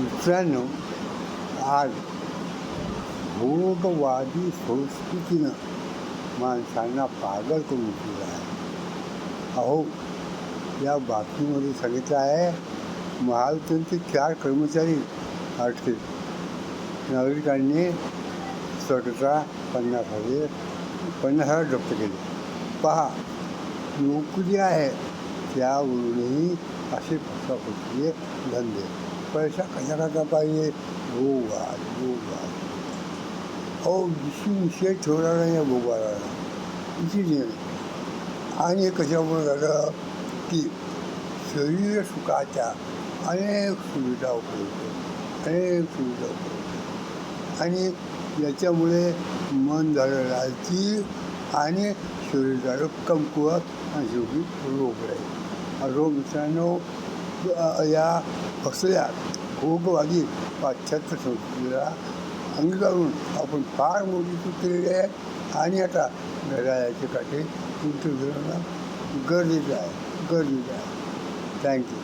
मित्रांनो आज भोगवादी संस्कृतीनं माणसांना पागल करून ठेवलं आहे. अहो या बातमीमध्ये सांगितलं आहे महावितरणचे चार कर्मचारी अटकेत नागरिकांनी स्वतःचा पन्नास हजार पन्नास हजार जप्त केले. पहा नोकरी आहे त्यावरूनही असे फसवाफसवीचे धंदे. पैसा कशाकरता पाहिजे भोगवाद भोगवाद अहो विषय विषय ठेवला नाही या भोगवादाला विषय आणि कशामुळे झालं की शरीर सुखाच्या अनेक सुविधा उपलब्ध अनेक सुविधा उपलब्ध। आणि याच्यामुळे मन झालं लालची आणि शरीर झालं कमकुवत आणि शेवटी रोग राहील हा रोग मित्रांनो या फसल्या भोगवादी पाश्चात्य संस्कृतीला अंगीकारून आपण फार मोठी चूक केलेली आहे आणि आता घड्याळ्याचे काठी उलटं फिरवणं गरजेचं आहे गरजेचं आहे थँक्यू